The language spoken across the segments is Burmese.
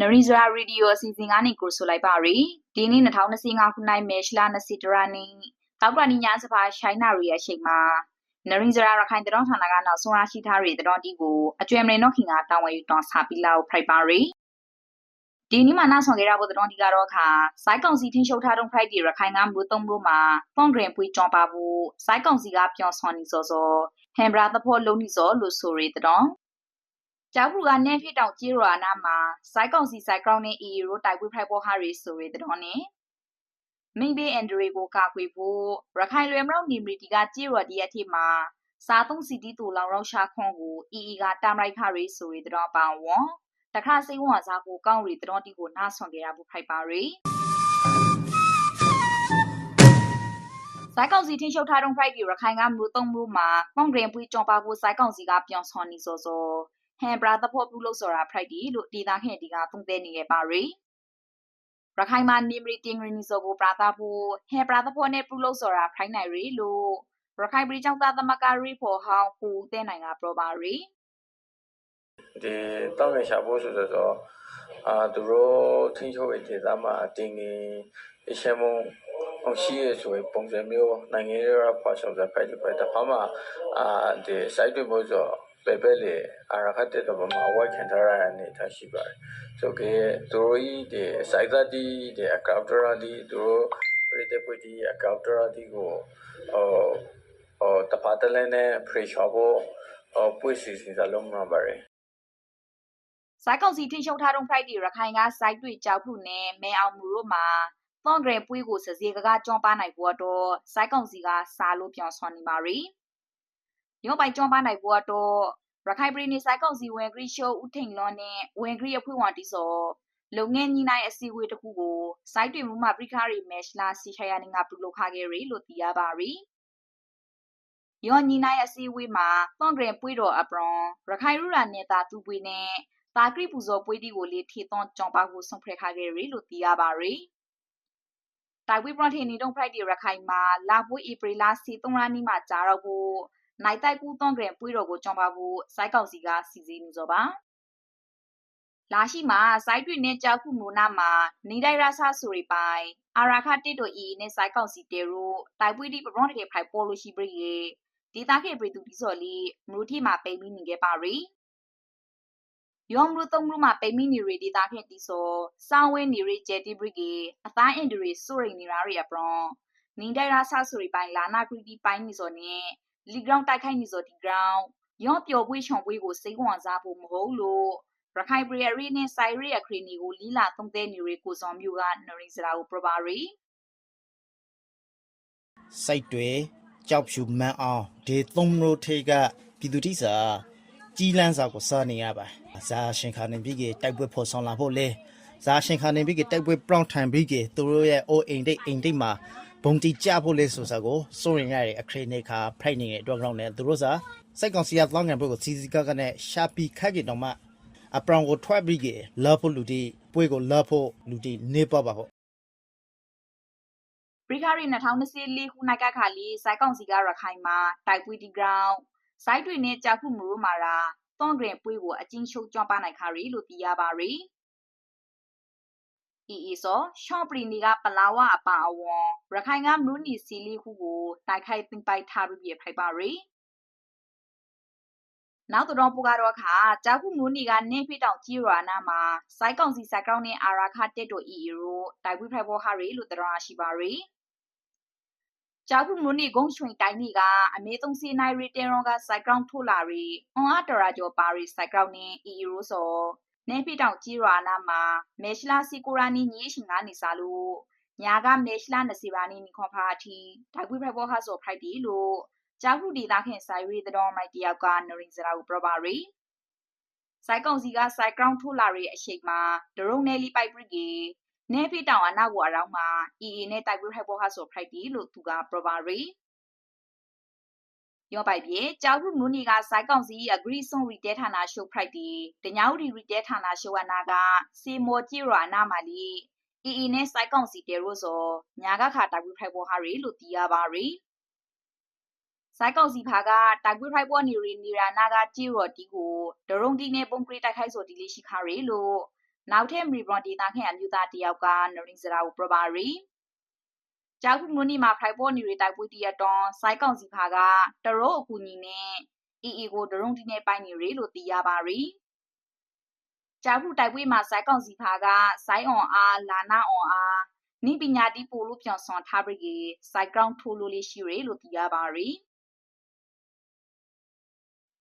နရီဇရာရေဒီယိုအစီအစဉ်ကနေကိုဆိုလိုက်ပါရီဒီနေ့2025ခုနှစ်မေရှလာ20တရနေ့တောက်ကနီညာစပါရှိုင်းနာရီရဲ့အချိန်မှာနရီဇရာရခိုင်တတော်ဌာနကနောက်ဆုံးရရှိထားတဲ့တတော်တီကိုအကျွဲမလင်တော့ခင်ကတောင်းဝဲယူတောင်းစာပီလာကိုဖိုက်ပါရီဒီနေ့မှနောက်ဆောင်ခဲ့ရဖို့တတော်တီကတော့ခါစိုက်ကောင်စီထင်းရှုပ်ထားတဲ့ Friday ရခိုင်ကမျိုးသုံးလို့မှာပွန်ဂရင်ပွေးကြောင်းပါဖို့စိုက်ကောင်စီကပြောင်းဆွန်နေစောစောဟမ်ဘရာသဖို့လုံးနေစောလို့ဆိုရတဲ့တော် ကျောက်ဘူးကနေဖြစ်တောင်ကြီးရနာမှာစိုက်ကောင်စီစိုက်ကောင်နဲ့ EU တို့တိုက်ပွဲဖိုက်ပေါ်ဟာရီဆိုရတဲ့တော်နဲ့မိဘေးအန်ဒရီကိုကာကွယ်ဖို့ရခိုင်လွယ်မရောက်နေမီတီကကြီးရဒီအထိမှာစားသုံးစီတီတူလောင်ရောက်ရှာခွန်ကို EE ကတာမလိုက်ခရီဆိုရတဲ့တော်ပါဝွန်တခါစိတ်ဝင်စားဖို့ကောင်းရီတော်တီကိုနားဆွန်ကြရဖို့ဖိုက်ပါရီစိုက်ကောင်စီထင်းရှုပ်ထားတဲ့ Friday ရခိုင်ကမျိုးသုံးမျိုးမှာကွန်ဂရင်ပွေးကြော်ပါဖို့စိုက်ကောင်စီကပြောင်းဆွန်နေစောစော ဟန်ဘရာသဖို့ပြုလို့ဆိုတာ Friday လို့ဒေတာခင်ဒီကသုံးသဲနေခဲ့ပါရီရခိုင်မှာနေမရီတင်ရီနီဆိုကိုပရာတာဖို့ဟန်ဘရာသဖို့နဲ့ပြုလို့ဆိုတာ Friday နိုင်ရီလို့ရခိုင်ပြည်ကျောင်းသားသမဂ္ဂရီဖို့ဟောင်းပူတဲ့နိုင်ကပရောပါရီဒီတောင်းရရှာဖို့ဆိုတော့အာသူတို့ထင်းချိုးရဲ့ဒေသမှာတင်ငင်အရှမုံအောင်ရှိရဆိုရင်ပုံစံမျိုးနိုင်ငံရေးရဖော်ဆောင်တဲ့ဖိုက်တွေတဖာမှာအာဒီ site တွေမျိုးဆို ပဲပဲလေအရာခတ်တဲ့တော့မှာအဝိုက်ခံထားရတဲ့အနေထားရှိပါတယ်ဆိုကေသူတို့ဤဒီ site တီဒီ accounter တီသူတို့ပြည်တဲ့ပြည်ဒီ accounter တီကိုဟိုဟိုတပတ်တလဲနဲ့ pressure ဖို့ဟိုပွေစီစီစလုံးမှာပါတယ်စိုက်ကောင်စီထင်းရှုပ်ထားတဲ့ Friday ရခိုင်က site တွေကြောက်ဖို့နဲ့မဲအောင်မှုတို့မှာသွန်ဂရပွေးကိုစစီကကကြောင်းပါနိုင်ဖို့တော့စိုက်ကောင်စီကစားလို့ပြောင်းဆွန်နေပါရီ ရုံးပိုင်ကြောင်းပါနိုင်ဖို့တော့ရခိုင်ပြည်နယ်ဆိုင်ကောင်စီဝင်ဂရီရှိုးဦးထိန်လွန်နဲ့ဝင်ဂရီအဖွဲ့ဝင်တီစောလုံငယ်ညီနိုင်အစည်းအဝေးတစ်ခုကိုစိုက်တွင်မှုမှာပရိခါရီမက်ချ်လာစီချယာနေငါပြုလုပ်ခခဲ့ရီလို့သိရပါရီယောညီနိုင်အစည်းအဝေးမှာသွန်ဂရင်ပွေးတော်အပရွန်ရခိုင်ရူရာနေတာသူပွေးနဲ့တာဂရိပူဇော်ပွေးတီကိုလေထေသွန်ကြောင်းပါကိုဆုံးဖရက်ခခဲ့ရီလို့သိရပါရီတိုင်ဝိပရထေနေတုံဖလိုက်ဒီရခိုင်မှာလာဖို့ဧပြီလစီ3ရက်နေ့မှာကြာတော့ဖို့ နိုင်တိုက်ကူးသွန်ဂရင်ပွေးတော်ကိုကြောင်းပါဖို့စိုက်ကောက်စီကစီစဉ်နေစောပါလာရှိမှာစိုက်တွင်နဲ့ကြောက်ခုမိုနာမှာနေတိုက်ရဆဆိုရီပိုင်အာရာခတစ်တို့အီနဲ့စိုက်ကောက်စီတေရိုတိုက်ပွေးဒီပရွန်တကေဖိုင်ပေါ်လို့ရှိပြီဒေတာခေပရီတူဒီစော်လီမလူတီမှာပိမိနေခဲ့ပါရီယောမလူသုံးလူမှာပိမိနေရီဒေတာခေတီဆိုစောင်းဝင်းနေရီဂျက်တီဘရီကေအသားအင်ဒရီဆိုရီနေရာရီအပရွန်နင်းတိုက်ရဆဆိုရီပိုင်လာနာဂရီတီပိုင်နေစော်နဲ့ လီဂရောင်းတိုက်ခိုက်နေစော်ဒီဂရောင်းရော့ပျော်ပွေးချောင်ပွေးကိုစိတ်ဝင်စားဖို့မဟုတ်လို့ရခိုင်ပရီယရီနဲ့ဆိုင်ရီယခရီနီကိုလီလာသုံးတဲ့နေရီကိုစောမျိုးကနရီစရာကိုပရပါရီစိတ်တွေကြောက်ဖြူမန်းအောင်ဒေသုံးလို့ထေကပြည်သူတိစာကြီးလန်းစာကိုစားနေရပါဇာရှင်ခါနေပြီကတိုက်ပွဲဖော်ဆောင်လာဖို့လေဇာရှင်ခါနေပြီကတိုက်ပွဲပရောင်းထန်ပြီကသူတို့ရဲ့အိုအိမ်ဒိတ်အိမ်ဒိတ်မှာဘုံ တီကြဖို့လေဆိုစားကိုစိုးရင်ရတဲ့အခရိနေခါဖိုက်နေတဲ့အတွက်ကြောင့်လည်းသူတို့စာစိတ်ကောင်စီရသောင်းငံဘက်ကိုစီစီကကနဲ့ရှာပီခက်ကြတော့မှအပရောင်ကိုထွက်ပြီးကလာဖို့လူတီပွေးကိုလာဖို့လူတီနေပပါဟုတ်ပရိခရီ2024ခုနိုင်ကခါလီစိုက်ကောင်စီကရခိုင်မှာတိုက်ပွေးဒီဂရောင်းစိုက်တွေနဲ့ကြာခုမူရိုမာရာသွန်ဂရင်ပွေးကိုအချင်းချုပ်ကြွပါနိုင်ခါရီလို့သိရပါရီ အီအီဆိုရှော့ပရီနီကပလာဝအပါအဝွန်ရခိုင်ကမရူနီစီလီခုကိုတိုက်ခိုက်ပင်ပိုက်ထားပြီးဖိုက်ပါရီနောက်တော့ပူကတော့ခါကြာခုမူနီကနေဖိတောင်ကြီးရနာမှာစိုက်ကောင်စီစိုက်ကောင်းနဲ့အာရာခတက်တို့အီအီရိုတိုက်ပွဲဖိုက်ပေါ်ဟာရီလို့တော်ရှိပါရီကြာခုမူနီဂုံချွင်တိုင်းနီကအမေသုံးစီနိုင်ရီတဲရွန်ကစိုက်ကောင်ထိုလာရီအွန်အားတရာကျော်ပါရီစိုက်ကောင်နဲ့အီအီရိုဆို နေဖိတောင်ကြီးရနာမှာမေရှလာစီကိုရာနီညီရှင်ကနေစားလို့ညာကမေရှလာနစီရာနီနီခွန်ဖာတီတိုက်ပွဲဖိုက်ပေါ်ဟာဆိုဖိုက်တီလို့ကြာခုဒေတာခင်ဆိုင်ရီတတော်မိုက်တယောက်ကနရင်စရာကိုပရပါရီဆိုင်ကောင်စီကဆိုင်ကရောင်းထိုးလာရဲ့အရှိန်မှာဒရုံနယ်လီပိုက်ပရိကေနေဖိတောင်အနောက်ကိုအရောင်းမှာအီအီနဲ့တိုက်ပွဲဟက်ပေါ်ဟာဆိုဖရိုက်တီလို့သူကပရပါရီ ရောပိုက်ပြေကြောက်ခုနူနီကစိုက်ကောင်စီအဂရီဆွန်ရီတဲဌာနရှိုးဖရိုက်တီတညာဦးရီရီတဲဌာနရှိုးအနာကစီမော်ကြီးရအနာမလီအီအီနဲ့စိုက်ကောင်စီတဲရိုဆိုညာကခါတိုက်ပွဲဖိုက်ပေါ်ဟာရီလို့သိရပါရီစိုက်ကောင်စီဖာကတိုက်ပွဲဖိုက်ပေါ်နေရီနီရာနာကជីရော်တီကိုဒရုံတီနဲ့ပုံကရီတိုက်ခိုက်ဆိုတီလေးရှိခါရီလို့နောက်ထပ်မရီဘွန်ဒေတာခန့်အမျိုးသားတယောက်ကနရင်းစရာကိုပြပါရီ ကြောက်ခုမွနီမှာဖိုက်ပေါ်နေရတိုက်ပွဲတရတွန်စိုက်ကောင်စီဖာကတရောအကူညီနဲ့အီအီကိုဒရုံတီနဲ့ပိုင်နေရလို့သိရပါရီကြောက်ခုတိုက်ပွဲမှာစိုက်ကောင်စီဖာကစိုက်အွန်အားလာနာအွန်အားနိပညာတိပို့လို့ပြောင်းဆွန်ထားပြီးစိုက်ကောင်ထိုးလို့လေးရှိရလို့သိရပါရီ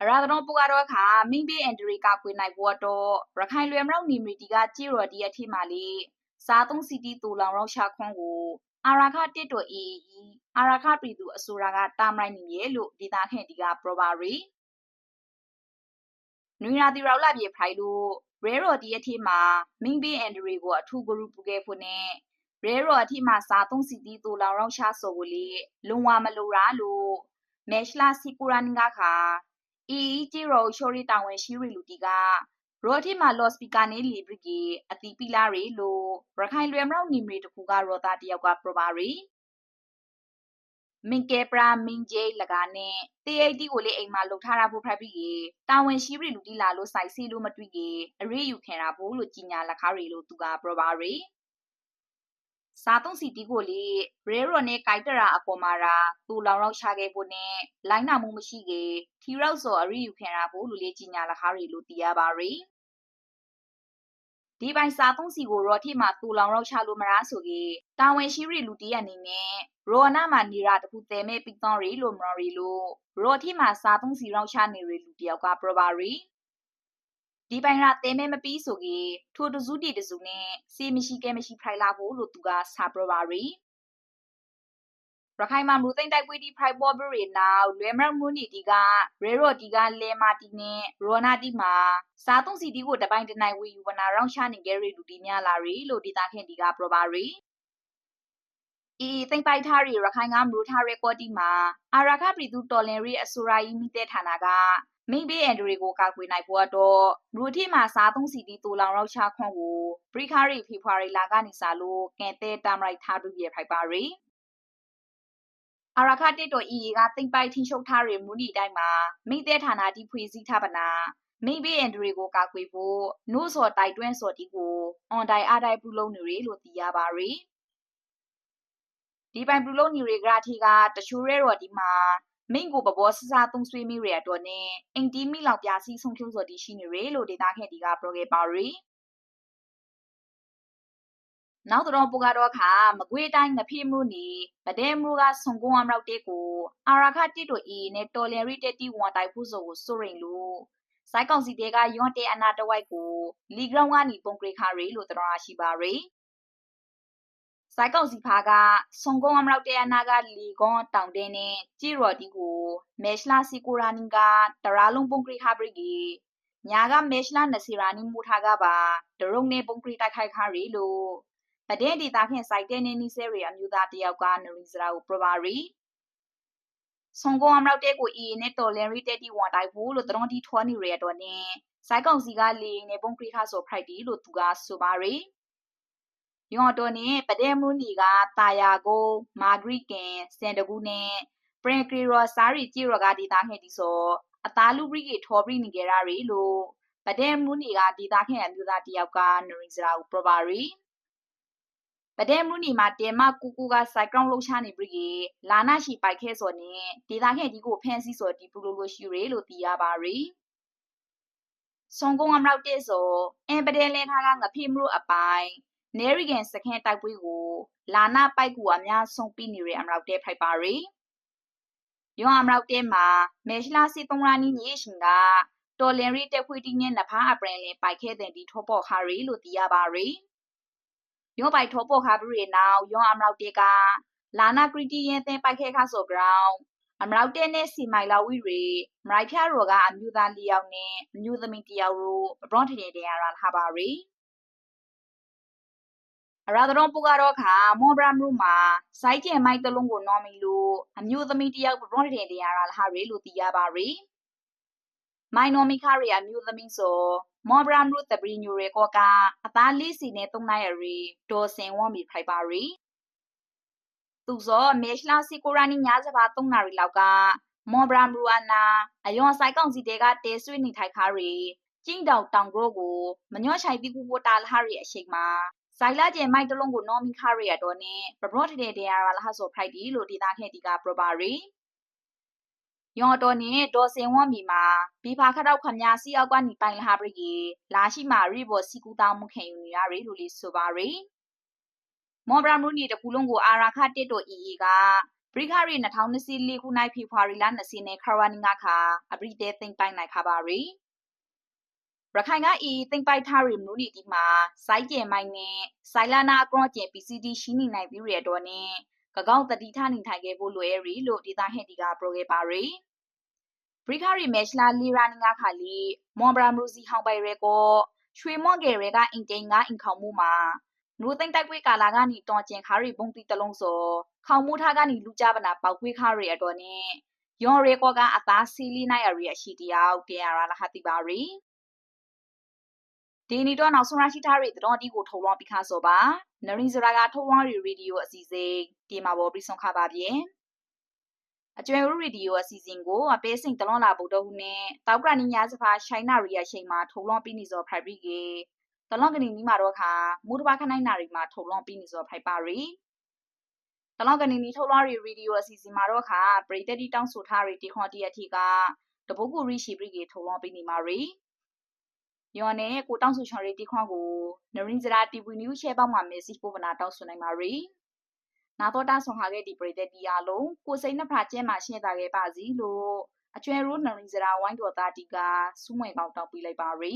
အရာတော်ပူကတော့ခါမိဘေးအန်ဒရီကကွေနိုင်ဘောတော့ရခိုင်လွယ်မရောက်နေမီတီကကြည်ရော်ဒီအထိမှလေစားသုံးစီတီတူလောင်ရောက်ရှာခွန်ကို အာရာခတစ်တော်အီအီအာရာခပြည်သူအစိုးရကတာမိုင်းနေရဲ့လို့ဒေတာခန့်ဒီကပရိုဘာရီနွေရာတီရောက်လာပြေဖိုင်လို့ရဲရော်ဒီအထိမှမိဘေးအန်ဒရီကိုအထူးဂရုပူခဲ့ဖို့နဲ့ရဲရော်အထိမှစားသုံးစီတီတူလောင်ရောက်ရှာဆိုကိုလေလုံဝမလိုရာလို့မဲရှလာစီကူရန်ကခါအီအီဂျီရိုရှိုရီတာဝန်ရှိရီလူတီက ရောတိမာလော့စပီကာနေလီဘရီကီအတီပီလာရီလို့ရခိုင်လွယ်မရောက်နေမီတခုကရောသားတယောက်ကပရပါရီမင်ကေပရာမင်ဂျေလကနဲ့တေအိတီကိုလေအိမ်မှာလှုပ်ထားတာဖို့ဖက်ပြီးတာဝန်ရှိရီလူတီလာလို့စိုက်စီလို့မတွေ့ကြီးအရေးယူခင်တာဖို့လို့ကြီးညာလက်ခါရီလို့သူကပရပါရီစားသုံးစီတီကိုလေရဲရော်နဲ့ကိုက်တရာအပေါ်မှာရာသူလောင်ရောက်ရှာခဲ့ဖို့နဲ့လိုင်းနာမှုမရှိကေထီရောက်စော်အရိယူခင်တာဖို့လူလေးကြီးညာလခါရီလို့သိရပါရီ ဒီပိုင်းစားသုံးစီကိုရော်ထိမှာသူလောင်ရောက်ချလို့မလားဆိုကေတာဝန်ရှိရီလူတီးအနေနဲ့ရောနာမှာနေရာတခုတဲမဲ့ပီတောရီလို့မရီလို့ရော်ထိမှာစားသုံးစီရောက်ချနေရီလူတယောက်ကပရပါရီဒီပိုင်းကတဲမဲမပြီးဆိုကြီးထိုတစုတီတစုနဲ့စေမရှိကဲမရှိဖိုင်လာဖို့လို့သူကစာပရပါရီ ရခိုင်မှာမူသိမ့်တိုက်ပွဲဒီဖိုင်ပေါ်ဘရီနောက်လွယ်မရမူနီတီကရဲရော်တီကလဲမာတီနဲ့ရောနာတီမှာစားသုံးစီတီကိုတပိုင်းတနိုင်ဝီယူဝနာရောင်းချနေကြရီလူတီများလာရီလို့ဒေတာခင်တီကပရပါရီအီသိမ့်ပိုက်ထားရီရခိုင်ကမူထားရဲကော်တီမှာအာရခပြည်သူတော်လင်ရီအဆိုရာယီမိတဲ့ဌာနကမိဘေးအန်ဒရီကိုကာကွယ်နိုင်ဖို့တော့ရူတီမှာစားသုံးစီတီတူလောင်ရောက်ချခွန်ကိုပရိခါရီဖေဖော်ဝါရီလကနေစလို့ကန်တဲတမ်ရိုက်ထားပြီးရဖိုက်ပါရီ အရာခတစ်တော်ဤကတိမ့်ပိုက်ထင်းရှုပ်ထားရမူနီတိုင်းမှာမိတဲ့ဌာနတီဖွေစည်းထားပနာမိဘေးအန်ဒရီကိုကာကွယ်ဖို့နို့စော်တိုက်တွန်းစော်တီကိုအွန်တိုင်အားတိုင်းပြုလုပ်နေရလို့သိရပါရီဒီပိုင်ပြုလုပ်နေရကရာထီကတချို့ရဲတော်ဒီမှာမင်းကိုပဘောဆဆသုံးဆွေးမိရတော့နဲ့အင်တီမီလောက်ပြစီဆုံးဖြုံးစော်တီရှိနေရလို့ဒေတာခဲ့ဒီကပရိုဂေပါရီ နောက်တော့ပူကတော့ခါမကွေးတိုင်းငဖိမှုနီဗဒဲမှုကဆုံကုန်းအမရောက်တဲ့ကိုအာရခတိတို့အီနဲ့တော်လင်ရီတက်တီဝန်တိုင်ဖို့ဆိုကိုစိုးရင်လို့စိုက်ကောင်စီတဲကယွန်တဲအနာတဝိုက်ကိုလီဂရောင်းကနေပုံကရိခါရီလို့တော်ရရှိပါရီစိုက်ကောင်စီဖာကဆုံကုန်းအမရောက်တဲ့အနာကလီကွန်တောင်တဲနဲ့ကြည်ရော်ဒီကိုမဲရှလာစီကိုရာနင်ကတရာလုံးပုံကရိခါပရိကြီးညာကမဲရှလာနစီရာနီမူထားကပါဒရုံနေပုံကရိတိုက်ခိုက်ခါရီလို့ ဗဒဲဒေတာဖြင့်စိုက်တဲ့နေနီဆဲရီအမျိုးသားတယောက်ကနရီစရာကိုပရပါရီဆုံကုန်းအမရောက်တဲ့ကိုအီနဲ့တော်လန်ရီတက်တီဝန်တိုက်ဖို့လို့တရုံတီထွားနေရတော့နေစိုက်ကောင်စီကလေနေပုံကရိခါဆိုဖရိုက်တီလို့သူကဆိုပါရီယွန်တော်နဲ့ပဒဲမူနီကတာယာကိုမာဂရိကင်စန်တကူနဲ့ပရင်ကရီရောစာရီကြည်ရောကဒေတာခဲ့ဒီဆိုအသားလူဘရီကထော်ဘရီနေကြရရီလို့ပဒဲမူနီကဒေတာခဲ့အမျိုးသားတယောက်ကနရီစရာကိုပရပါရီ ပဒဲမူနီမှာတဲမကူကူကစိုက်ကောင်လှုပ်ရှားနေပြီလာနာရှိပိုက်ခဲစော်နဲ့ဒေတာခဲ့ဒီကိုဖန်စီစော်ဒီပူလိုလိုရှိရလို့သိရပါရီဆုံကုန်းအမရောက်တဲ့ဆိုအင်ပဒဲလဲထားကငဖိမလို့အပိုင်နေရီဂန်စခန်းတိုက်ပွဲကိုလာနာပိုက်ကူအများဆုံးပြီးနေရအမရောက်တဲ့ဖိုက်ပါရီယောအမရောက်တဲ့မှာမေရှလာစီတုံရာနီညေရှင်ကတော်လင်ရီတက်ခွေတီညနဖာအပရင်လင်ပိုက်ခဲတဲ့ဒီထောပေါ်ခါရီလို့သိရပါရီ ယောပိုက်ထောပေါ်ခါပရီနောက်ယောအမရောက်တဲ့ကလာနာကရီတီယန်တဲ့ပိုက်ခဲခါဆို ground အမရောက်တဲ့နဲ့စီမိုင်လာဝီရီမရိုက်ဖျားရောကအမျိုးသား၄ယောက်နဲ့အမျိုးသမီး၁ယောက်တို့ဘရွန်ထင်တဲ့ရလာထားပါရီအရာတော်ပူကတော့ခါမောဘရမ်ရူမှာစိုက်ကျဲမိုက်တလုံးကိုနော်မီလို့အမျိုးသမီးတယောက်ဘရွန်ထင်တဲ့ရလာဟာရီလို့သိရပါရီ မိုင်နိုမီခါရီအမျိုးသမီးဆိုမောဘရမ်ရူတပရီညူရဲကောကအသားလေးစီနဲ့သုံးနိုင်ရီဒေါ်စင်ဝွန်မီဖိုက်ပါရီသူစောမေရှလာစီကိုရာနီညာစပါသုံးနာရီလောက်ကမောဘရမ်ရူအနာအယောဆိုင်ကောင်စီတဲကတဲဆွေးနေထိုက်ခါရီကျင်းတောင်တောင်ကရိုကိုမညော့ချိုင်တိကူပိုတာလဟာရီအရှိန်မှာဆိုင်လာကျဲမိုက်တလုံးကိုနော်မီခါရီရတော့နဲ့ပဘရော့တဲ့တဲ့ရလာဟာဆိုဖရိုက်ဒီလို့ဒေတာခဲ့ဒီကပရပါရီ ယော်တော်နဲ့ဒေါ်စင်ဝမ်မီမှာဘီဖာခတော့ခမညာစီအောက်ကနေပိုင်လာဟာပရီလာရှိမှာရီဘော်စီကူတောင်းမှုခင်ယူနေရရီလို့လေးဆိုပါရီမော်ဘရာမူနီတကူလုံးကိုအာရာခတစ်တို့အီအီကပရိခရီ2024ခုနိုင်ဖေဖော်ဝါရီလ20နဲ့ခရဝနီငါခါအပရိတဲသိမ့်ပိုင်နိုင်ခါပါရီရခိုင်ကအီသိမ့်ပိုက်ထားရီမူနီဒီမှာစိုက်ကျဲမိုင်းနဲ့စိုင်လာနာအကောကျဲ PCD ရှိနေနိုင်ပြီးရတော့နဲ့ ကကောက်တတိထနေထိုင်ခဲ့ဖို့လွယ်ရီလို့ဒေတာဟက်ဒီကပရိုခဲ့ပါရီပရိခရီမက်ချလာလီရာနီငါခါလီမွန်ဘရာမူစီဟောင်းပိုင်ရဲကိုရွှေမော့ဂယ်ရဲကအင်တင်ကအင်ခေါမှုမှာနူသိမ့်တိုက်ပွဲကာလာကနေတွန်ကျင်ခါရီဘုံတီတလုံးစောခေါမှုထားကနေလူကြပနာပောက်ကွေးခါရီအတော်နဲ့ယွန်ရဲကောကအသားစီလီနိုင်အရီအရှိတယောက်တင်ရလာဟာတိပါရီ ဒီနီတော့နောက်ဆုံးရရှိထားတဲ့တော်ဒီကိုထုံလွှမ်းပြီးခါစောပါနရင်စရာကထုံလွှမ်းရီရေဒီယိုအစီအစဉ်ဒီမှာပေါ်ပြီးဆုံးခပါပြင်အကျွဲရရေဒီယိုအစီအစဉ်ကိုအပေးစိန်တလွန်လာဗုဒ္ဓဟူနဲ့တောက်ကရနီညာစဖာရှိုင်းနာရီယာရှိန်မှာထုံလွှမ်းပြီးနေစောဖိုက်ပြီးကေတလွန်ကနီနီမှာတော့ခါမူတဘာခနိုင်နာရီမှာထုံလွှမ်းပြီးနေစောဖိုက်ပါရီတလောက်ကနီနီထုတ်လွှားရီရေဒီယိုအစီအစဉ်မှာတော့ခါပရိသတ်တီတောင်းဆိုထားရီတီခွန်တီအထီကတပုတ်ကူရီရှိပရိကေထုတ်လွှားပြီးနေမှာရီ ယောနဲ့ကိုတောင်းဆိုချော်ရီတီခွန်ကိုနရင်စရာတီဗီနျူးရှဲပေါင်းမှာမေစီပိုဗနာတောင်းဆိုနိုင်ပါရီနာတော့တာဆောင်ဟာခဲ့ဒီပရိသတ်တီအားလုံးကိုစိတ်နှဖာကျဲမှာရှင်းတာခဲ့ပါစီလို့အကျွဲရိုးနရင်စရာဝိုင်းတော်သားတီကစူးမွေကောင်းတောင်းပေးလိုက်ပါရီ